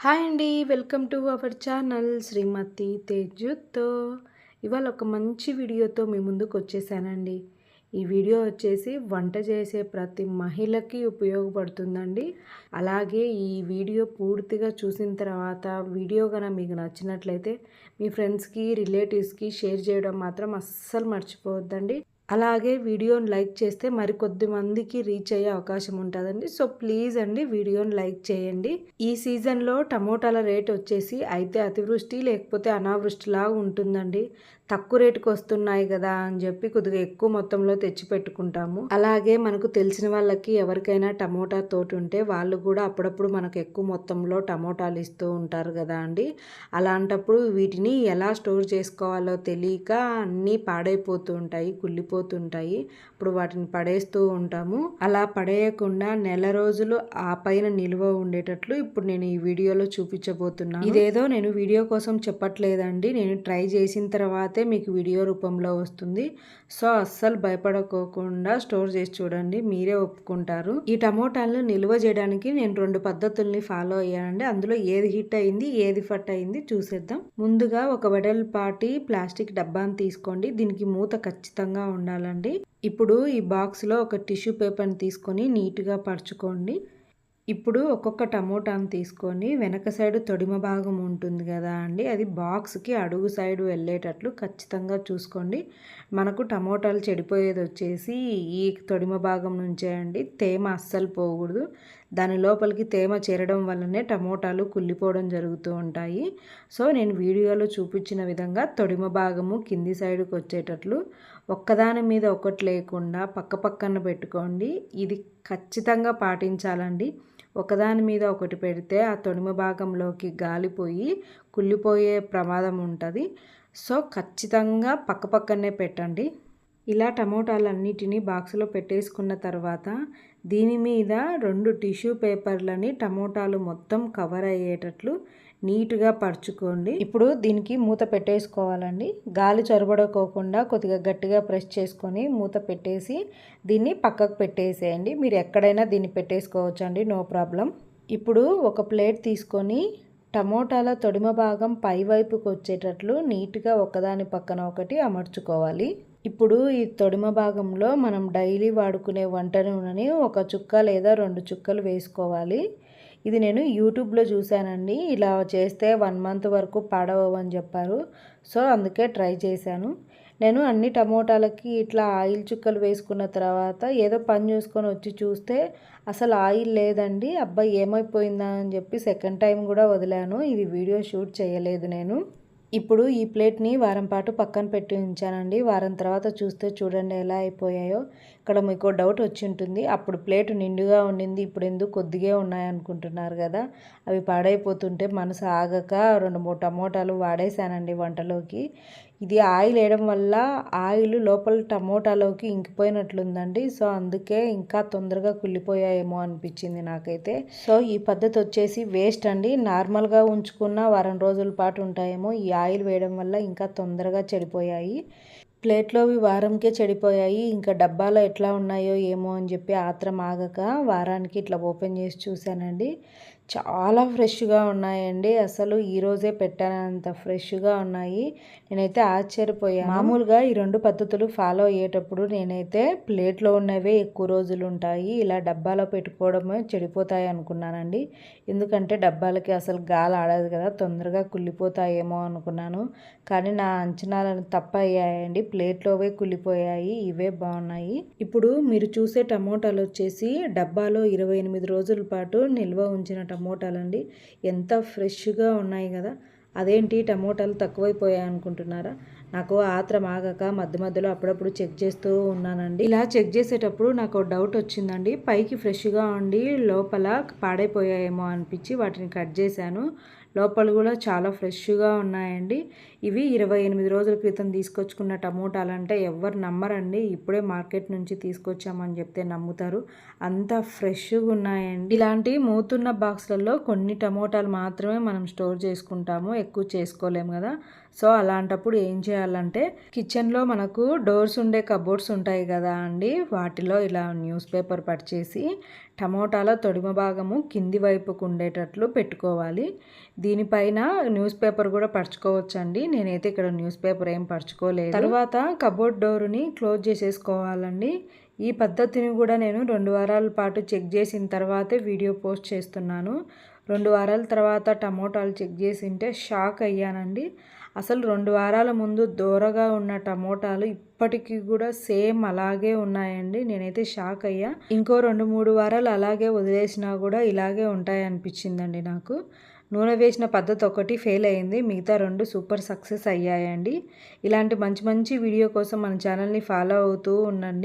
Hi అండి welcome to our channel Srimathi తేజుతో. ఇవాళ ఒక మంచి వీడియోతో మీ ముందుకు వచ్చేసానండి. ఈ వీడియో వచ్చేసి వంట చేసే ప్రతి మహిళకి ఉపయోగపడుతుందండి. అలాగే ఈ వీడియో పూర్తిగా చూసిన తర్వాత వీడియో కనుక మీకు నచ్చినట్లయితే మీ ఫ్రెండ్స్కి రిలేటివ్స్కి షేర్ చేయడం మాత్రం అస్సలు మర్చిపోవద్దండి. అలాగే వీడియోని లైక్ చేస్తే మరికొద్ది మందికి రీచ్ అయ్యే అవకాశం ఉంటుందండి. సో ప్లీజ్ అండి వీడియోని లైక్ చేయండి. ఈ సీజన్లో టమోటాల రేట్ వచ్చేసి అయితే అతివృష్టి లేకపోతే అనావృష్టిలాగా ఉంటుందండి. తక్కువ రేటుకి వస్తున్నాయి కదా అని చెప్పి కొద్దిగా ఎక్కువ మొత్తంలో తెచ్చి పెట్టుకుంటాము అలాగే మనకు తెలిసిన వాళ్ళకి ఎవరికైనా టమోటా తోటి ఉంటే వాళ్ళు కూడా అప్పుడప్పుడు మనకు ఎక్కువ మొత్తంలో టమోటాలు ఇస్తూ ఉంటారు కదా అండి. అలాంటప్పుడు వీటిని ఎలా స్టోర్ చేసుకోవాలో తెలియక అన్నీ పాడైపోతూ ఉంటాయి కుళ్ళిపోతుంటాయి ఇప్పుడు వాటిని పడేస్తూ ఉంటాము. అలా పడేయకుండా నెల రోజులు ఆ పైన నిల్వ ఉండేటట్లు ఇప్పుడు నేను ఈ వీడియోలో చూపించబోతున్నాను. ఇదేదో నేను వీడియో కోసం చెప్పట్లేదండి. నేను ట్రై చేసిన తర్వాతే మీకు వీడియో రూపంలో వస్తుంది. సో అస్సలు భయపడకోకుండా స్టోర్ చేసి చూడండి. మీరే ఒప్పుకుంటారు. ఈ టమోటాలను నిల్వ చేయడానికి నేను రెండు పద్ధతుల్ని ఫాలో అయ్యానండి. అందులో ఏది హిట్ అయింది ఏది ఫట్ అయింది చూసేద్దాం. ముందుగా ఒక వెడల్పాటి ప్లాస్టిక్ డబ్బాను తీసుకోండి. దీనికి మూత ఖచ్చితంగా ఉండాలి. ఉండాలండి. ఇప్పుడు ఈ బాక్స్లో ఒక టిష్యూ పేపర్ని తీసుకొని నీట్గా పరుచుకోండి. ఇప్పుడు ఒక్కొక్క టమోటాను తీసుకొని వెనక సైడ్ తొడిమ భాగం ఉంటుంది కదా అండి అది బాక్స్కి అడుగు సైడ్ వెళ్ళేటట్లు ఖచ్చితంగా చూసుకోండి. మనకు టమోటాలు చెడిపోయేది వచ్చేసి ఈ తొడిమ భాగం నుంచే అండి తేమ అస్సలు పోకూడదు. దాని లోపలికి తేమ చేరడం వల్లనే టమోటాలు కుళ్ళిపోవడం జరుగుతూ ఉంటాయి. సో నేను వీడియోలో చూపించిన విధంగా తొడిమ భాగము కింది సైడ్కి వచ్చేటట్లు ఒక్కదాని మీద ఒకటి లేకుండా పక్క పక్కన పెట్టుకోండి. ఇది ఖచ్చితంగా పాటించాలండి. ఒకదాని మీద ఒకటి పెడితే ఆ తొడిమ భాగంలోకి గాలిపోయి కుళ్ళిపోయే ప్రమాదం ఉంటుంది. సో ఖచ్చితంగా పక్కపక్కనే పెట్టండి. ఇలా టమోటాలన్నిటినీ బాక్స్లో పెట్టేసుకున్న తర్వాత దీని మీద రెండు టిష్యూ పేపర్లని టమోటాలు మొత్తం కవర్ అయ్యేటట్లు నీట్గా పరుచుకోండి. ఇప్పుడు దీనికి మూత పెట్టేసుకోవాలండి. గాలి చొరబడకోకుండా కొద్దిగా గట్టిగా ప్రెస్ చేసుకొని మూత పెట్టేసి దీన్ని పక్కకు పెట్టేసేయండి. మీరు ఎక్కడైనా దీన్ని పెట్టేసుకోవచ్చు అండి నో ప్రాబ్లం. ఇప్పుడు ఒక ప్లేట్ తీసుకొని టమోటాల తొడిమ భాగం పైవైపుకి వచ్చేటట్లు నీట్గా ఒకదాని పక్కన ఒకటి అమర్చుకోవాలి. ఇప్పుడు ఈ తొడిమ భాగంలో మనం డైలీ వాడుకునే వంట నూనెని ఒక చుక్క లేదా రెండు చుక్కలు వేసుకోవాలి. ఇది నేను యూట్యూబ్లో చూశానండి. ఇలా చేస్తే వన్ మంత్ వరకు పాడవని చెప్పారు. సో అందుకే ట్రై చేశాను. నేను అన్ని టమోటాలకి ఇట్లా ఆయిల్ చుక్కలు వేసుకున్న తర్వాత ఏదో పని చూసుకొని వచ్చి చూస్తే అసలు ఆయిల్ లేదండి. అబ్బాయి ఏమైపోయిందా అని చెప్పి సెకండ్ టైం కూడా వదిలాను. ఇది వీడియో షూట్ చేయలేదు నేను. ఇప్పుడు ఈ ప్లేట్ని వారం పాటు పక్కన పెట్టి ఉంచానండి. వారం తర్వాత చూస్తే చూడండి ఎలా అయిపోయాయో. ఇక్కడ మీకు డౌట్ వచ్చి ఉంటుంది అప్పుడు ప్లేట్ నిండుగా ఉండింది ఇప్పుడు ఎందుకు కొద్దిగా ఉన్నాయనుకుంటున్నారు కదా. అవి పాడైపోతుంటే మనసు ఆగక రెండు మూడు టమోటాలు వాడేసానండి వంటలోకి. ఇది ఆయిల్ వేయడం వల్ల ఆయిల్ లోపల టమోటాలోకి ఇంకిపోయినట్లుందండి. సో అందుకే ఇంకా తొందరగా కుళ్ళిపోయాయేమో అనిపించింది నాకైతే. సో ఈ పద్ధతి వచ్చేసి వేస్ట్ అండి. నార్మల్గా ఉంచుకున్న వారం రోజుల పాటు ఉంటాయేమో ఈ ఆయిల్ వేయడం వల్ల ఇంకా తొందరగా చెడిపోయాయి. ప్లేట్లోవి వారంకే చెడిపోయాయి. ఇంకా డబ్బాలో ఎట్లా ఉన్నాయో ఏమో అని చెప్పి ఆత్రం ఆగక వారానికి ఇట్లా ఓపెన్ చేసి చూశానండి. చాలా ఫ్రెష్గా ఉన్నాయండి. అసలు ఈరోజే పెట్టానంత ఫ్రెష్గా ఉన్నాయి. నేనైతే ఆశ్చర్యపోయాను. మామూలుగా ఈ రెండు పద్ధతులు ఫాలో అయ్యేటప్పుడు నేనైతే ప్లేట్లో ఉన్నవే ఎక్కువ రోజులు ఉంటాయి. ఇలా డబ్బాలో పెట్టుకోవడమే చెడిపోతాయి అనుకున్నానండి. ఎందుకంటే డబ్బాలకి అసలు గాలి ఆడదు కదా తొందరగా కుళ్ళిపోతాయేమో అనుకున్నాను. కానీ నా అంచనాలను తప్ప అయ్యాయండి. ప్లేట్లోవే కుళ్ళిపోయాయి ఇవే బాగున్నాయి ఇప్పుడు మీరు చూసే టమోటాలు వచ్చేసి డబ్బాలో ఇరవై ఎనిమిది రోజుల పాటు నిల్వ ఉంచిన టమోటాలండి. ఎంత ఫ్రెష్గా ఉన్నాయి కదా. అదేంటి టమోటాలు తక్కువైపోయాయి అనుకుంటున్నారా? నాకు ఆత్రం ఆగక మధ్య మధ్యలో అప్పుడప్పుడు చెక్ చేస్తూ ఉన్నానండి. ఇలా చెక్ చేసేటప్పుడు నాకు డౌట్ వచ్చిందండి. పైకి ఫ్రెష్గా ఉండి లోపల పాడైపోయాయేమో అనిపించి వాటిని కట్ చేశాను. లోపల కూడా చాలా ఫ్రెష్గా ఉన్నాయండి. ఇవి ఇరవై ఎనిమిది రోజుల క్రితం తీసుకొచ్చుకున్న టమోటాలు అంటే ఎవరు నమ్మరండి. ఇప్పుడే మార్కెట్ నుంచి తీసుకొచ్చామని చెప్తే నమ్ముతారు. అంత ఫ్రెష్గా ఉన్నాయండి. ఇలాంటి మూతున్న బాక్స్లలో కొన్ని టమోటాలు మాత్రమే మనం స్టోర్ చేసుకుంటాము. ఎక్కువ చేసుకోలేము కదా. సో అలాంటప్పుడు ఏం చేయాలంటే కిచెన్లో మనకు డోర్స్ ఉండే కబోర్డ్స్ ఉంటాయి కదా అండి. వాటిలో ఇలా న్యూస్ పేపర్ పరిచేసి టమోటాల తొడిమ భాగము కింది వైపుకు ఉండేటట్లు పెట్టుకోవాలి. దీనిపైన న్యూస్ పేపర్ కూడా పరచుకోవచ్చండి. నేనైతే ఇక్కడ న్యూస్ పేపర్ ఏం పరచుకోలేదు. తర్వాత కబోర్డ్ డోర్ని క్లోజ్ చేసేసుకోవాలండి. ఈ పద్ధతిని కూడా నేను రెండు వారాల పాటు చెక్ చేసిన తర్వాతే వీడియో పోస్ట్ చేస్తున్నాను. రెండు వారాల తర్వాత టమోటాలు చెక్ చేసింటే షాక్ అయ్యానండి. అసలు రెండు వారాల ముందు దూరగా ఉన్న టమోటాలు ఇప్పటికీ కూడా సేమ్ అలాగే ఉన్నాయండి. నేనైతే షాక్ అయ్యా. ఇంకో రెండు మూడు వారాలు అలాగే వదిలేసినా కూడా ఇలాగే ఉంటాయి అనిపించిందండి నాకు. నూనె వేసిన పద్ధతి ఒకటి ఫెయిల్ అయింది. మిగతా రెండు సూపర్ సక్సెస్ అయ్యాయండి. ఇలాంటి మంచి మంచి వీడియో కోసం మన ఛానల్ని ఫాలో అవుతూ ఉండండి.